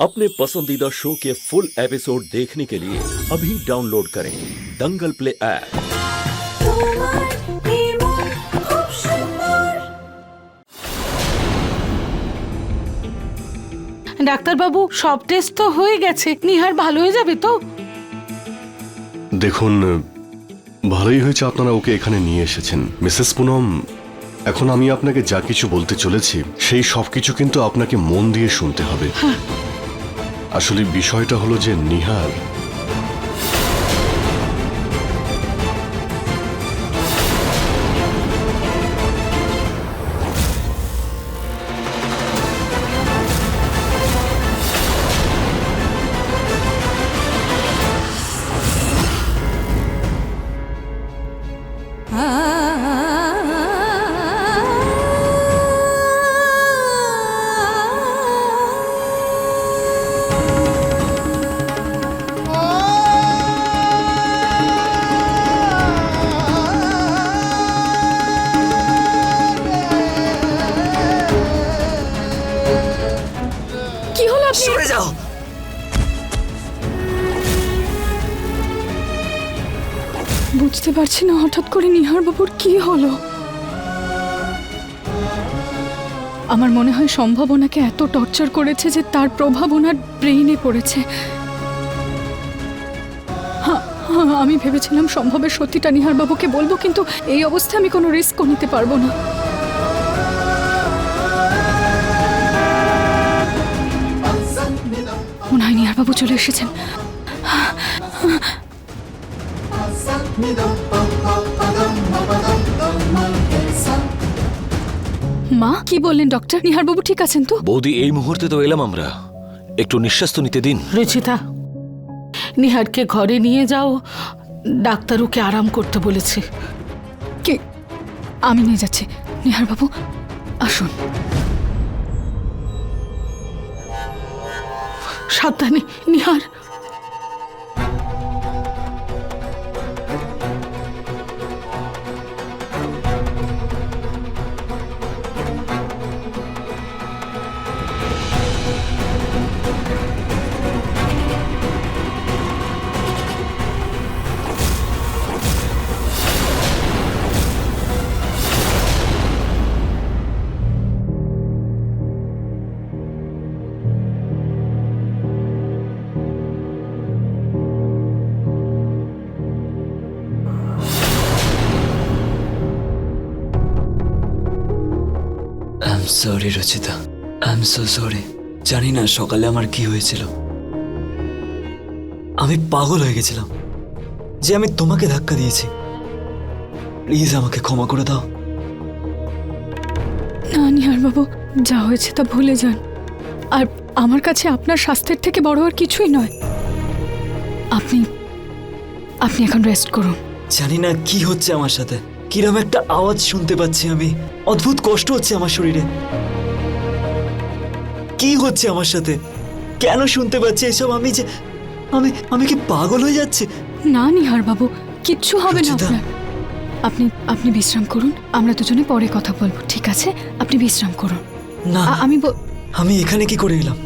अपने पसंदीदा शो के फुल एपिसोड देखने के लिए अभी डाउनलोड करें दंगल प्ले ऐप তোমার নির্মল খুব সুন্দর ডাক্তারবাবু সব টেস্ট তো হয়ে গেছে নিহার ভালো হয়ে যাবে তো দেখুন ভালোই হয়েছে আপনারা ওকে এখানে নিয়ে এসেছেন মিসেস পুনম এখন আমি আপনাকে যা কিছু বলতে চলেছি সেই সব কিছু কিন্তু আপনাকে মন দিয়ে শুনতে হবে আসলে বিষয়টা হলো যে নিহার বুঝতে পারছি না হঠাৎ করে নিহার বাবুর কি হলো। আমার মনে হয় সম্ভাবনাকে এত টর্চার করেছে যে তার প্রভাব ওনার ব্রেইনে পড়েছে। হ্যাঁ, হ্যাঁ, আমি ভেবেছিলাম সম্ভবের সত্যিটা নিহার বাবুকে বলব কিন্তু এই অবস্থায় আমি কোনো রিস্কও নিতে পারব না। মনে হয় নিহার বাবু চলে এসেছেন। মা কি বললেন ডক্টর নিহার বাবু ঠিক আছেন তো? বৌদি এই মুহূর্তে তো এলাম আমরা। একটু নিঃশ্বাস তো নিতে দিন। রুচিতা নিহারকে ঘরে নিয়ে যাও। ডাক্তার ওকে আরাম করতে বলেছে। কে? আমি নিয়ে যাচ্ছি। নিহার বাবু আসুন। সাবধানে Nihar. I sorry Rachita. I am so sorry জানি না সকালে আমার কি হয়েছিল। আমি পাগল হয়ে গেছিলাম যে আমি তোমাকে ধাক্কা দিয়েছি। প্লিজ আমাকে ক্ষমা করে দাও। না নিহার বাবু যা হয়েছে তা ভুলে যান। আর আমার কাছে আপনার স্বাস্থ্যের থেকে বড় আর কিছুই নয়। আপনি আপনি এখন রেস্ট করুন। জানি না কি হচ্ছে আমার সাথে। কিরম একটা আওয়াজ শুনতে পাচ্ছি আমি। অদ্ভুত কষ্ট হচ্ছে আমার শরীরে। কি হচ্ছে আমার সাথে? কেন শুনতে পাচ্ছি এসব? আমি যে আমি আমি কি পাগল হয়ে যাচ্ছি? না নিহার বাবু কিচ্ছু হবে না। আপনার। আপনি আপনি বিশ্রাম করুন। আমরা দুজনে পরে কথা বলব ঠিক আছে? আপনি বিশ্রাম করুন। না। আমি আমি এখানে কি করে এলাম?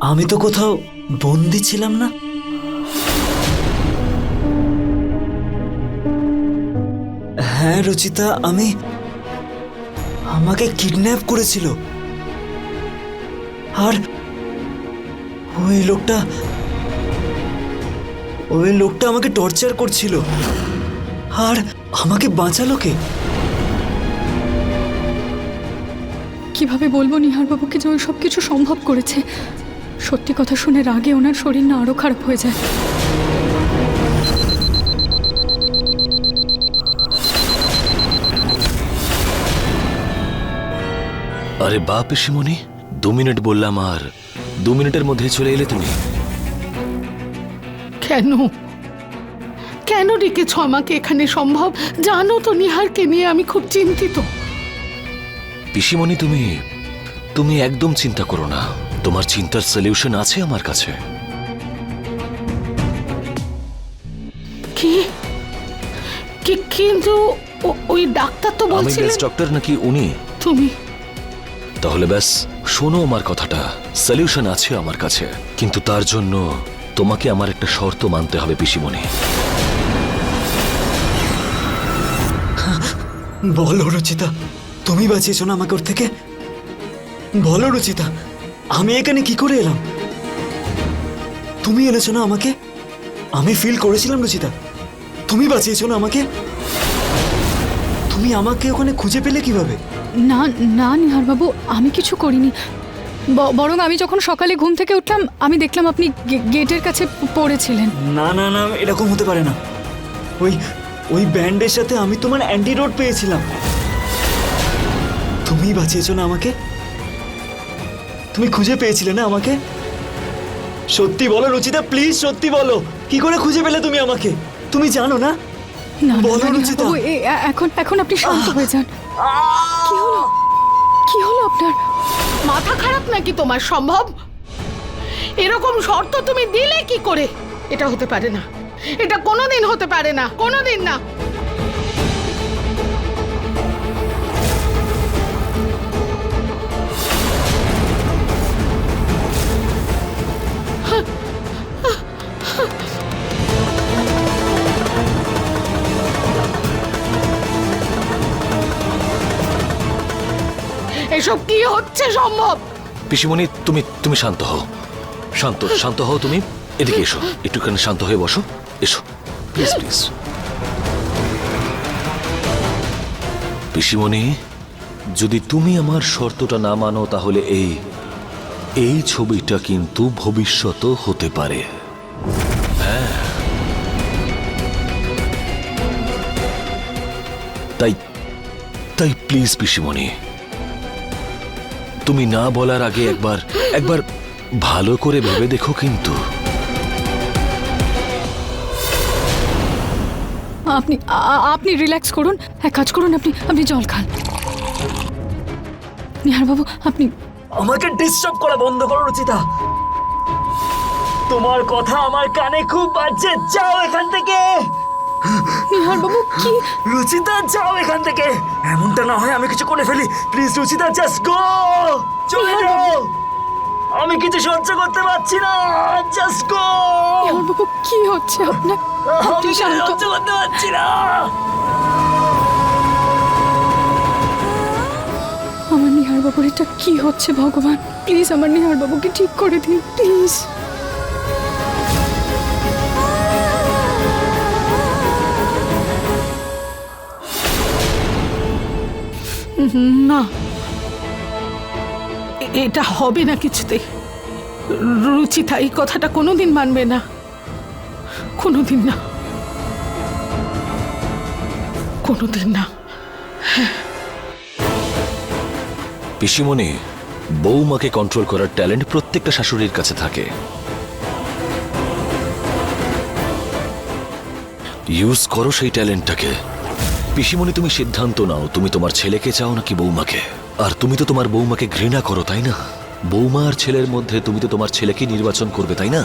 আমি তো কোথাও বন্দি ছিলাম না। হ্যাঁ রচিতা, আমি আমাকে কিডন্যাপ করেছিল। আর ওই লোকটা ওই লোকটা আমাকে টর্চার করছিল। আর আমাকে বাঁচালো কে? কীভাবে বলব নিহার বাবুকে যে ওই সব কিছু সম্ভব করেছে? সত্যি কথা শুনে রাগে ওনার শরীর না আরও খারাপ হয়ে যায়। আরে বা পিসিমণি দু মিনিট বললাম আর দু মিনিটের মধ্যে চলে এলে তুমি। কেন? কেন ডেকেছ আমাকে এখানে সম্ভব? জানো তো নিহারকে নিয়ে আমি খুব চিন্তিত। পিসিমণি তুমি তুমি একদম চিন্তা করো না। তোমার চিন্তার সলিউশন আছে আমার কাছে। কি? কি- কিন্তু ওই ডাক্তার তো বলছিলেন ডক্টর নাকি উনি? তুমি তাহলে ব্যাস, শোনো আমার কথাটা। সলিউশন আছে আমার কাছে। কিন্তু তার জন্য তোমাকে আমার একটা শর্ত মানতে হবে, পিসিমণি। বলো, রুচিতা, তুমি বাঁচিয়েছো না আমাকে ওর থেকে? বলো, রুচিতা, আমি এখানে কি করে এলাম? তুমি এনেছো না আমাকে? আমি ফিল করেছিলাম, রুচিতা, তুমি বাঁচিয়েছো না আমাকে? তুমি আমাকে ওখানে খুঁজে পেলে কীভাবে? না না, নিহারবাবু, আমি কিছু করিনি। বরং আমি যখন সকালে ঘুম থেকে উঠলাম, আমি দেখলাম আপনি গেটের কাছে পড়েছিলেন। না না না, এরকম হতে পারে না। ওই ওই ব্যান্ডের সাথে আমি তোমার অ্যান্টিডোট পেয়েছিলাম। তুমি বাঁচিয়েছো না আমাকে? তুমি খুঁজে পেয়েছিলে না আমাকে? সত্যি বলো, রুচিতা, প্লিজ সত্যি বলো। কি করে খুঁজে পেলে তুমি আমাকে? তুমি জানো না? না বলো, রুচিতা। এখন এখন আপনি শান্ত হয়ে যান। কি হলো? কি হলো আপনার? মাথা খারাপ নাকি তোমার সম্ভব? এরকম শর্ত তুমি দিলে কি করে? এটা হতে পারে না। এটা কোনোদিন হতে পারে না কোনোদিন না। এসব কি হচ্ছে সম্ভব? পিসিমণি, তুমি তুমি শান্ত হও। শান্ত শান্ত হও তুমি। এদিকে এসো। একটুখানি শান্ত হয়ে বসো। এসো। প্লিজ প্লিজ পিসিমণি, যদি তুমি আমার শর্তটা না মানো, তাহলে এই এই ছবিটা কিন্তু ভবিষ্যত হতে পারে। হ্যাঁ। তাই তাই প্লিজ পিসিমণি। তুমি না বলার আগে একবার একবার ভালো করে ভেবে দেখো কিন্তু। আপনি আপনি রিল্যাক্স করুন। এক কাজ করুন আপনি আপনি জল খান। নিহার বাবু আপনি আমাকে ডিস্টার্ব করা বন্ধ করো রুচিতা। তোমার কথা আমার কানে খুব বাজছে। যাও এখান থেকে। নিহারবাবু কি? রুচিতা যাও এখান থেকে। এমনটা না হয় আমি কিছু করে ফেলি। প্লিজ রুচিতা জাস্ট গো চলে যাও। আমি কিছু সহ্য করতে পারছি না। জাস্ট গো নিহারবাবু কি হচ্ছে আপনার? আমি সহ্য করতে পারছি না। আমার নিহারবাবুর এটা কি হচ্ছে ভগবান? প্লিজ আমার নিহারবাবুকে ঠিক করে দিন প্লিজ না। এটা হবে না কিছুতেই। রুচিতা এই কথাটা কোনোদিন মানবে না। কোনোদিন না। কোনোদিন না। পিসিমণি, বৌমাকে কন্ট্রোল করার ট্যালেন্ট প্রত্যেকটা শাশুড়ির কাছে থাকে। ইউজ করো সেই ট্যালেন্টটাকে পিসিমণি, তুমি সিদ্ধান্ত নাও, তুমি তোমার ছেলেকে চাও নাকি বৌমাকে? আর তুমি তো তোমার বৌমাকে ঘৃণা করো, তাই না? বৌমা আর ছেলের মধ্যে তুমি তো তোমার ছেলেকে নির্বাচন করবে, তাই না?